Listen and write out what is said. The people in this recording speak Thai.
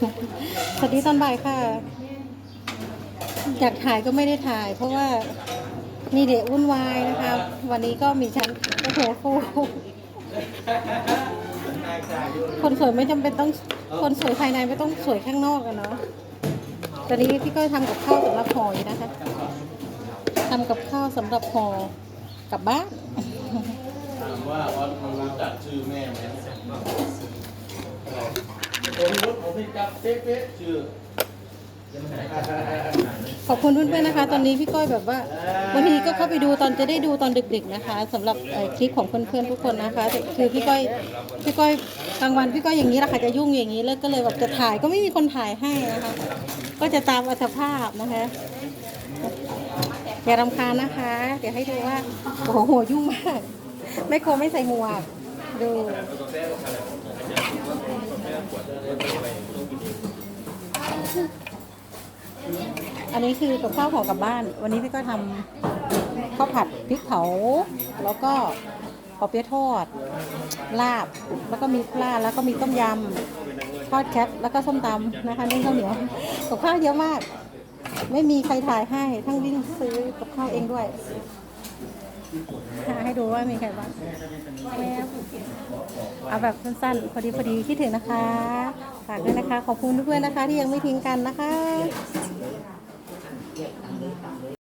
สวัสดีตอนบ่ายค่ะ อยากถ่ายก็ไม่ได้ถ่าย เพราะว่ามีเด็กวุ่นวายนะคะ วันนี้ก็มีฉันโอ้โหครูคนสวยไม่จำเป็นต้องคนสวยภายในไม่ต้องสวยข้างนอกอะเนาะตอนนี้พี่ก็ทำกับข้าวสำหรับห่ออยู่นะคะทำกับข้าวสำหรับห่อกลับบ้านถามว่าออสมันรู้จักชื่อแม่ไหม จับเป๊ะๆชื่อขอบคุณเพื่อนๆนะคะ ตอนนี้พี่ก้อยแบบว่าบางทีก็เข้าไปดูตอนจะได้ดูตอนดึก ๆนะคะสำหรับคลิปของเพื่อนๆทุกคนนะคะคือพี่ก้อยพี่ก้อยกลางวันพี่ก้อยอย่างนี้แหละค่ะจะยุ่งอย่างนี้แล้วก็เลยแบบจะถ่ายก็ไม่มีคนถ่ายให้นะคะ ก็จะตามอัตภาพนะคะอย่ารำคาญนะคะ เดี๋ยวให้ดูว่าโอ้โหยุ่งมากไม่โคไม่ใส่หมวกดู อันนี้คือกับข้าวของกลับบ้าน วันนี้พี่ก็ทำข้าวผัดพริกเผา แล้วก็ปอเปี๊ยะทอด ลาบ แล้วก็มีปลาแล้วก็มีต้มยำ ทอดแคทแล้วก็ส้มตำนะคะนี่ข้าวเหนียวกับข้าวเยอะมาก ไม่มีใครถ่ายให้ ทั้งวิ่งซื้อกับข้าวเองด้วยหาให้ดูว่ามีใครบ้างแล้ว เอาแบบสั้นๆ พอดีพอดีคิดถึงนะคะ ฝากด้วยนะคะ ขอบคุณเพื่อนๆนะคะ ที่ยังไม่ทิ้งกันนะคะ